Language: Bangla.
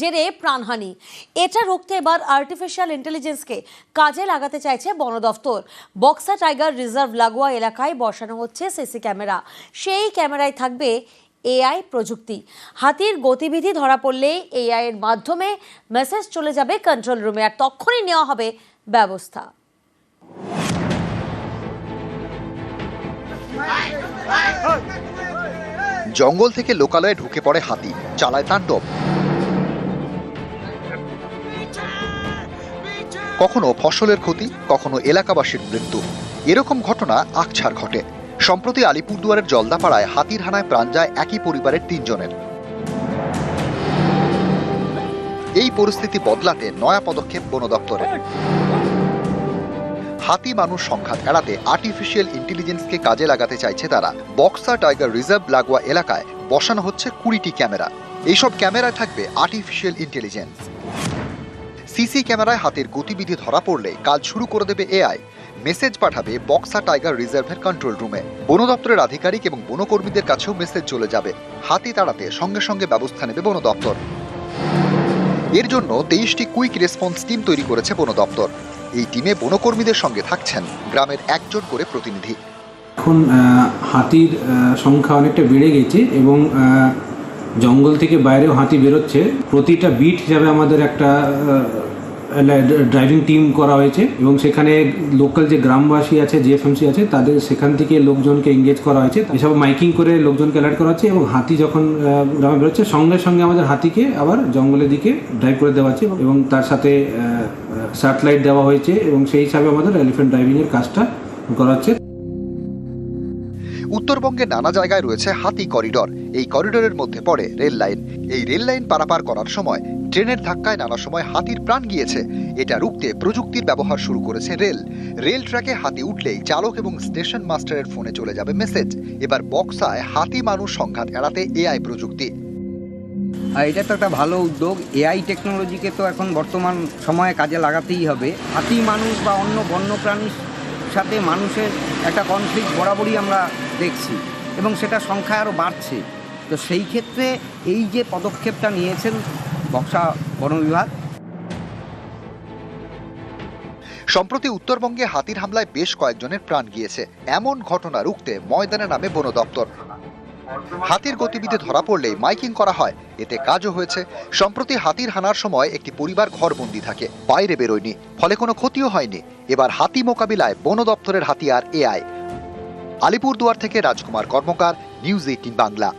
জেরে প্রাণহানি। এটা রুখতে এবার আর্টিফিশিয়াল ইন্টেলিজেন্সকে কাজে লাগাতে চাইছে বন দফতর। বক্সা টাইগার রিজার্ভ লাগোয়া এলাকায় বসানো হচ্ছে সিসি ক্যামেরা। সেই ক্যামেরায় থাকবে এআই প্রযুক্তি। হাতির গতিবিধি ধরা পড়লে এআই এর মাধ্যমে মেসেজ চলে যাবে কন্ট্রোল রুমে আর তখনই নেওয়া হবে ব্যবস্থা। জঙ্গল থেকে লোকালয়ে ঢুকে পড়ে হাতি। চালায় তাণ্ডব। কখনো ফসলের ক্ষতি, কখনো এলাকাবাসীর মৃত্যু। এরকম ঘটনা আকছার ঘটে। সম্প্রতি আলিপুরদুয়ারের জলদাপাড়ায় হাতির হানায় প্রাণ যায় একই পরিবারের তিনজনের। এই পরিস্থিতি বদলাতে নয়া পদক্ষেপ বন দপ্তরের। হাতি মানুষ সংঘাত এড়াতে আর্টিফিশিয়াল ইন্টেলিজেন্সকে কাজে লাগাতে চাইছে তারা। বক্সা টাইগার রিজার্ভ লাগোয়া এলাকায় বসানো হচ্ছে কুড়িটি ক্যামেরা। এইসব ক্যামেরায় থাকবে আর্টিফিশিয়াল ইন্টেলিজেন্স সিসি ক্যামেরায় হাতের গতিবিধি ধরা পড়লে কাজ শুরু করে দেবে এআই। মেসেজ পাঠাবে বক্সা টাইগার রিজার্ভের কন্ট্রোল রুমে। বন দপ্তরের আধিকারিক এবং বনকর্মীদের কাছেও মেসেজ চলে যাবে। হাতি তাড়াতে সঙ্গে সঙ্গে ব্যবস্থা নেবে বন দপ্তর। এর জন্য তেইশটি কুইক রেসপন্স টিম তৈরি করেছে বন দপ্তর। এই টিমে বনকর্মীদের সঙ্গে থাকছেন গ্রামের একজন করে প্রতিনিধি। এখন হাতির সংখ্যা অনেকটা বেড়ে গেছে এবং জঙ্গল থেকে বাইরেও হাতি বেরোচ্ছে। প্রতিটা বিট হিসাবে আমাদের একটা ড্রাইভিং টিম করা হয়েছে এবং সেখানে লোকাল যে গ্রামবাসী আছে জিএফএমসি আছে, তাদের সেখান থেকে লোকজনকে এঙ্গেজ করা হয়েছে। এসব মাইকিং করে লোকজনকে অ্যালার্ট করা হচ্ছে এবং হাতি যখন গ্রামে বেরোচ্ছে, সঙ্গে সঙ্গে আমাদের হাতিকে আবার জঙ্গলের দিকে ড্রাইভ করে দেওয়া হচ্ছে এবং তার সাথে স্যাটেলাইট দেওয়া হয়েছে এবং সেই হিসাবে আমাদের এলিফেন্ট ড্রাইভিংয়ের কাজটা করা হচ্ছে। উত্তরবঙ্গের নানা জায়গায় রয়েছে হাতি করিডর। এই করিডোরের মধ্যে পড়ে রেল লাইন। এই রেল লাইন পারাপার করার সময় ট্রেনের ধাক্কায় নানা সময় হাতির প্রাণ গিয়েছে। এটা রুখতে প্রযুক্তির ব্যবহার শুরু করেছে রেল। রেল ট্র্যাকে হাতি উঠলেই চালক এবং স্টেশন মাস্টারের ফোনে চলে যাবে মেসেজ। এবার বক্সায় হাতি মানুষ সংঘাত এড়াতে এআই প্রযুক্তি। আর এটা তো একটা ভালো উদ্যোগ। এআই টেকনোলজিকে তো এখন বর্তমান সময়ে কাজে লাগাতেই হবে। হাতি মানুষ বা অন্য বন্যপ্রাণীর সাথে মানুষের একটা কনফ্লিক্ট বরাবরই আমরা দেখছি এবং সেটা সংখ্যা আরও বাড়ছে। তো সেই ক্ষেত্রে এই যে পদক্ষেপটা নিয়েছেন বক্সা বন বিভাগ, সম্প্রতি উত্তরবঙ্গে হাতির হামলায় বেশ কয়েকজনের প্রাণ গিয়েছে। এমন ঘটনা রুখতে ময়দানে নামে বন দপ্তর। হাতির গতিবিধি ধরা পড়লে মাইকিং করা হয়। এতে কাজও হয়েছে। সম্প্রতি হাতির হানার সময় একটি পরিবার ঘরবন্দি থাকে। বাইরে বেরোয়নি। ফলে কোনো ক্ষতিও হয়নি। এবার হাতি মোকাবিলায় বন দপ্তরের হাতিয়ার এআই। আলিপুরদুয়ার থেকে রাজকুমার কর্মকার, নিউজ এইটিন বাংলা।